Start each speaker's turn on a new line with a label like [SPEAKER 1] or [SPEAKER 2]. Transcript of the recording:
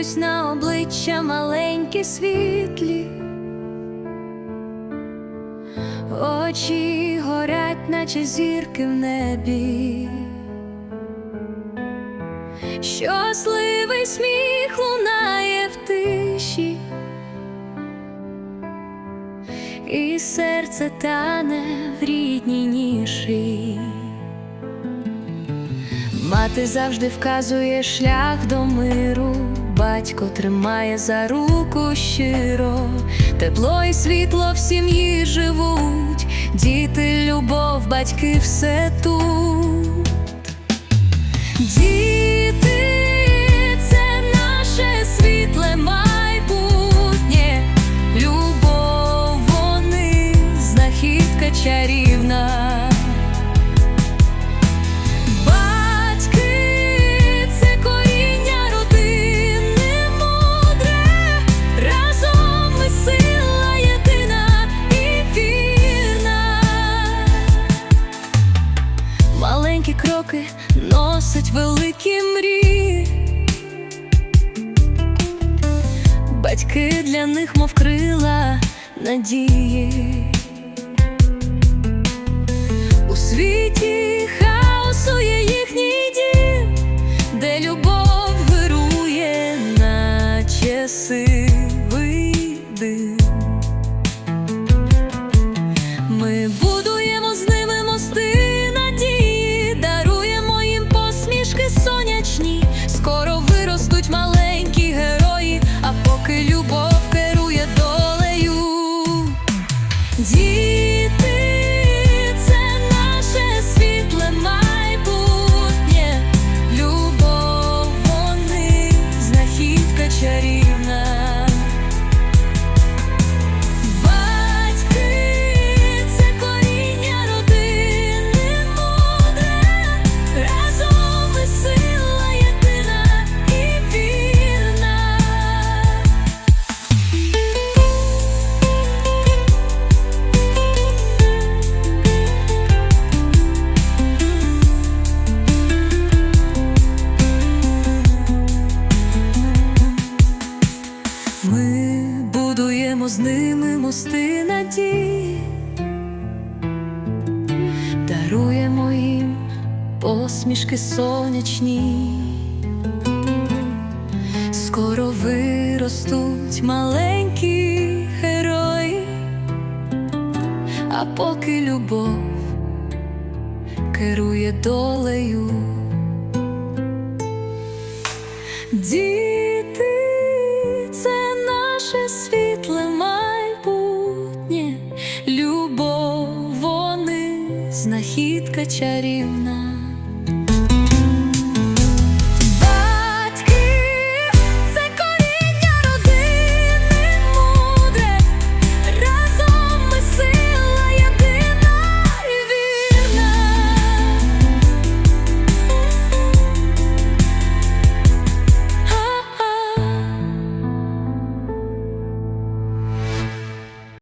[SPEAKER 1] дивлюсь на обличчя маленькі світлі, очі горять, наче зірки в небі. Щасливий сміх лунає в тиші, і серце тане в рідній ніші. Мати завжди вказує шлях до миру, батько тримає за руку щиро, тепло і світло в сім'ї живуть, діти, любов, батьки все тут. Носять великі мрії. Батьки для них, мов крила надії. У світі любов керує долею. Діти, це наше світле майбутнє, любов, знахідка чарівна. Ними мости надії, даруємо їм посмішки сонячні, скоро виростуть маленькі герої, а поки любов керує долею. Діти, знахідка чарівна.